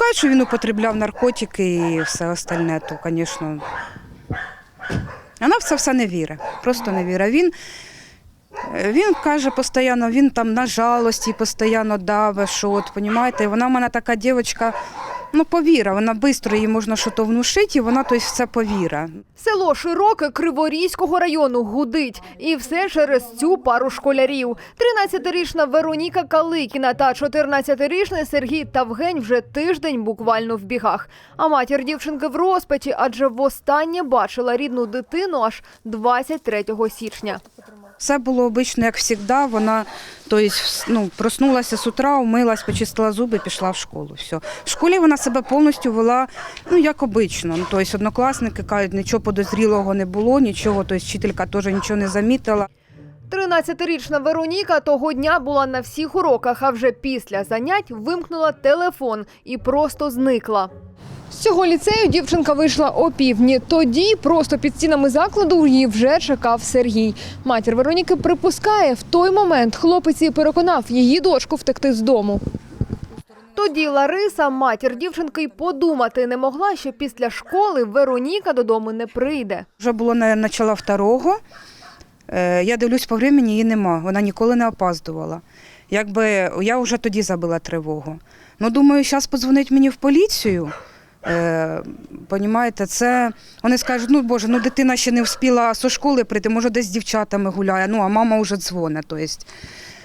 шукають, що він употребляв наркотики і все остальне, то, звісно, вона в це все не вірить, просто не вірить. Він, він каже постійно, він там на жалості постійно даве, що от, понімаєте, вона в мене така дівчинка, ну, повіра, вона швидко їй можна щось внушити, і вона тобто, в це повіра. Село Широке Криворізького району гудить. І все через цю пару школярів. 13-річна Вероніка Каликіна та 14-річний Сергій Тавгень вже тиждень буквально в бігах. А матір дівчинки в розпачі, адже востаннє бачила рідну дитину аж 23 січня. Все було обично, як завжди. Вона тобто, ну, проснулася з утра, умилась, почистила зуби, пішла в школу. Все. В школі вона себе повністю вела ну, як обично. Ну, тобто, однокласники кажуть, нічого подозрілого не було, нічого, тобто, вчителька теж нічого не замітила. 13-річна Вероніка того дня була на всіх уроках, а вже після занять вимкнула телефон і просто зникла. З цього ліцею дівчинка вийшла о півдні. Тоді просто під стінами закладу її вже чекав Сергій. Матір Вероніки припускає, в той момент хлопець і переконав її дочку втекти з дому. Тоді Лариса, матір дівчинки, й подумати не могла, що після школи Вероніка додому не прийде. Вже було начала второго. Е, Я дивлюсь по времени, її нема. Вона ніколи не опаздувала. Якби я вже тоді забила тривогу. Ну, думаю, зараз подзвонить мені в поліцію. Е, понімаєте, це вони скажуть, ну боже, ну дитина ще не встигла зі школи прийти, може десь з дівчатами гуляє, ну а мама вже дзвонить.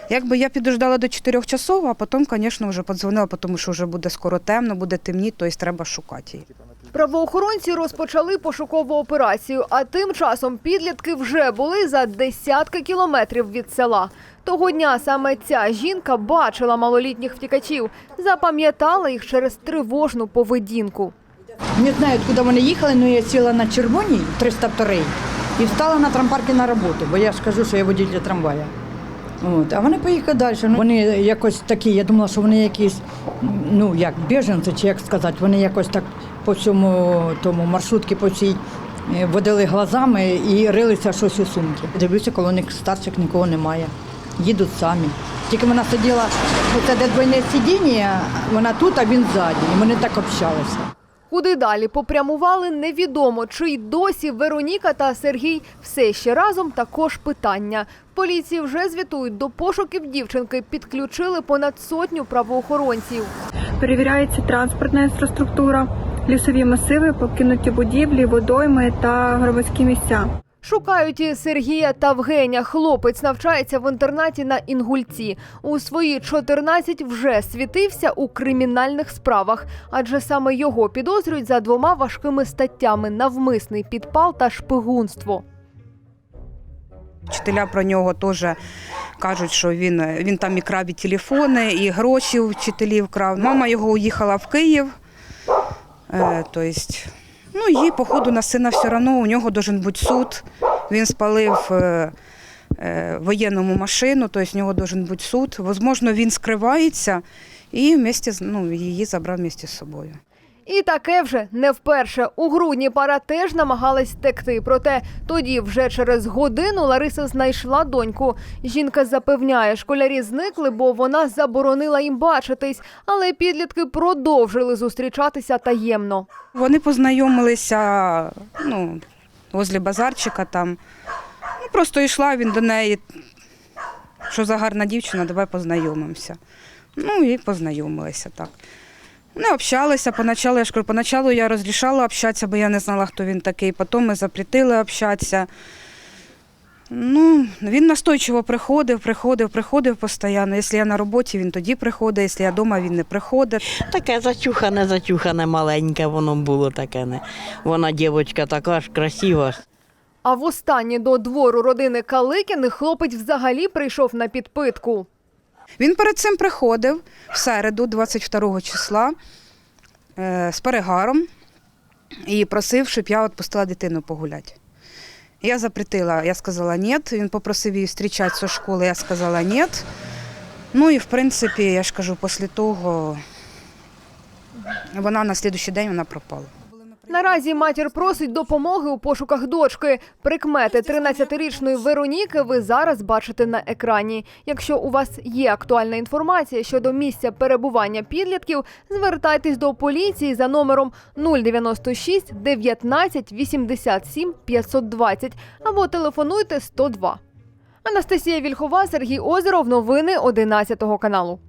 Якби я підождала до 4 часов, а потім, звісно, вже подзвонила, тому що вже буде скоро темно, буде темніти, тобто треба шукати її. Правоохоронці розпочали пошукову операцію, а тим часом підлітки вже були за десятки кілометрів від села. Того дня саме ця жінка бачила малолітніх втікачів, запам'ятала їх через тривожну поведінку. Не знаю, куди вони їхали, але я сіла на червоній 302 і встала на трампарки на роботу, бо я ж кажу, що я водитель трамвая. От. А вони поїхали далі. Вони якось такі, я думала, що вони якісь, ну як біженці, чи як сказати, вони якось так по всьому тому маршрутки по цій е, водили глазами і рилися щось у сумки. Дивлюся, коло них старших нікого немає. Їдуть самі. Тільки вона сиділа, оце де двойне сидіння, вона тут, а він ззаді. І вони так общалися. Куди далі попрямували, невідомо. Чи й досі Вероніка та Сергій все ще разом також питання. Поліції вже звітують, до пошуків дівчинки підключили понад сотню правоохоронців. Перевіряється транспортна інфраструктура, лісові масиви, покинуті будівлі, водойми та громадські місця. Шукають і Сергія Тавгеня. Хлопець навчається в інтернаті на Інгульці. У свої 14 вже світився у кримінальних справах, адже саме його підозрюють за двома важкими статтями: навмисний підпал та шпигунство. Вчителя про нього теж кажуть, що він, він там і крав і телефони, і гроші у вчителів крав. Мама його уїхала в Київ. Тобто, ну, їй, походу, на сина все одно, у нього має бути суд. Він спалив е, е, воєнному машину, тобто в нього має бути суд. Возможно, він скривається і вместе, ну, її забрав місті з собою. І таке вже не вперше. У грудні пара теж намагалась втекти. Проте тоді, вже через годину, Лариса знайшла доньку. Жінка запевняє, школярі зникли, бо вона заборонила їм бачитись, але підлітки продовжили зустрічатися таємно. Вони познайомилися ну, возле базарчика там. Ну, просто йшла він до неї. Що за гарна дівчина, давай познайомимося. Ну і познайомилися так. Вони общалися поначалу, я ж кажу, поначалу я розрішала общатися, бо я не знала, хто він такий. Потім ми запретили общатися. Ну, він настойчиво приходив, приходив, приходив постійно. Якщо я на роботі, він тоді приходить, якщо я вдома, він не приходить. Таке зачухане, зачухане, маленьке воно було таке. Не. Вона дівчинка така ж красива. А востаннє до двору родини Каликіних хлопець взагалі прийшов на підпитку. Він перед цим приходив в середу, 22 числа, е, з перегаром і просив, щоб я відпустила дитину погуляти. Я запретила, я сказала ні. Він попросив її зустрічати зі школи, я сказала ні. Ну і в принципі, я ж кажу, після того вона на наступний день вона пропала. Наразі матір просить допомоги у пошуках дочки. Прикмети 13-річної Вероніки ви зараз бачите на екрані. Якщо у вас є актуальна інформація щодо місця перебування підлітків, звертайтесь до поліції за номером 096 19 87 520 або телефонуйте 102. Анастасія Вільхова, Сергій Озеров. Новини 11 каналу.